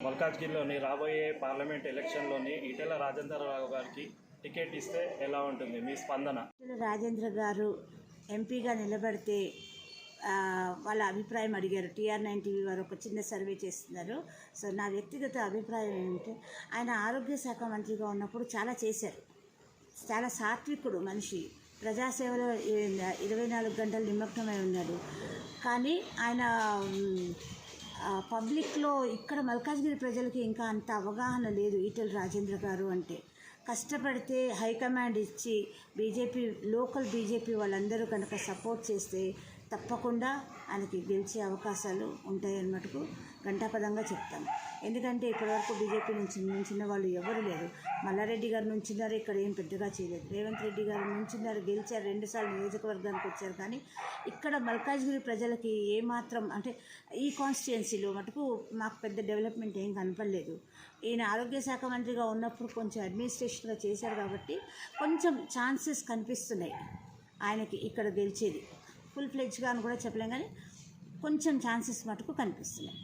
మల్కాజ్గిరిలోని రాబోయే పార్లమెంట్ ఎలక్షన్లోని ఈటెల రాజేంద్రరావు గారికి టికెట్ ఇస్తే ఎలా ఉంటుంది? మీ స్పందన? రాజేంద్ర గారు ఎంపీగా నిలబడితే వాళ్ళ అభిప్రాయం అడిగారు. టీఆర్ నైన్ టీవీ వారు ఒక చిన్న సర్వే చేస్తున్నారు. సో నా వ్యక్తిగత అభిప్రాయం ఏంటంటే ఆయన ఆరోగ్య శాఖ మంత్రిగా ఉన్నప్పుడు చాలా చేశారు. చాలా సాత్వికుడు మనిషి. ప్రజాసేవలో ఇరవై నాలుగు గంటలు నిమగ్నమై ఉన్నాడు. కానీ ఆయన పబ్లిక్లో ఇక్కడ మల్కాజ్గిరి ప్రజలకి ఇంకా అంత అవగాహన లేదు ఈటెల రాజేంద్ర గారు అంటే. కష్టపడితే హైకమాండ్ ఇచ్చి బీజేపీ లోకల్ బీజేపీ వాళ్ళందరూ కనుక సపోర్ట్ చేస్తే తప్పకుండా ఆయనకి గెలిచే అవకాశాలు ఉంటాయని మటుకు ఘంటాపదంగా చెప్తాను ఎందుకంటే ఇప్పటివరకు బీజేపీ నుంచి నుంచిన వాళ్ళు ఎవరు లేరు. మల్లారెడ్డి గారు నుంచున్నారు ఇక్కడ ఏం పెద్దగా చేయలేదు. రేవంత్ రెడ్డి గారు నుంచున్నారు గెలిచారు రెండుసార్లు నియోజకవర్గానికి వచ్చారు. కానీ ఇక్కడ మల్కాజ్గిరి ప్రజలకి ఏమాత్రం అంటే ఈ కాన్స్టిట్యుయెన్సీలో మటుకు మాకు పెద్ద డెవలప్మెంట్ ఏం కనపడలేదు. ఈయన ఆరోగ్య శాఖ మంత్రిగా ఉన్నప్పుడు కొంచెం అడ్మినిస్ట్రేషన్గా చేశారు కాబట్టి కొంచెం ఛాన్సెస్ కనిపిస్తున్నాయి ఆయనకి ఇక్కడ గెలిచేది. ఫుల్ ఫ్లెడ్జ్గా అని కూడా చెప్పలేం కానీ కొంచెం ఛాన్సెస్ మటుకు కనిపిస్తున్నాయి.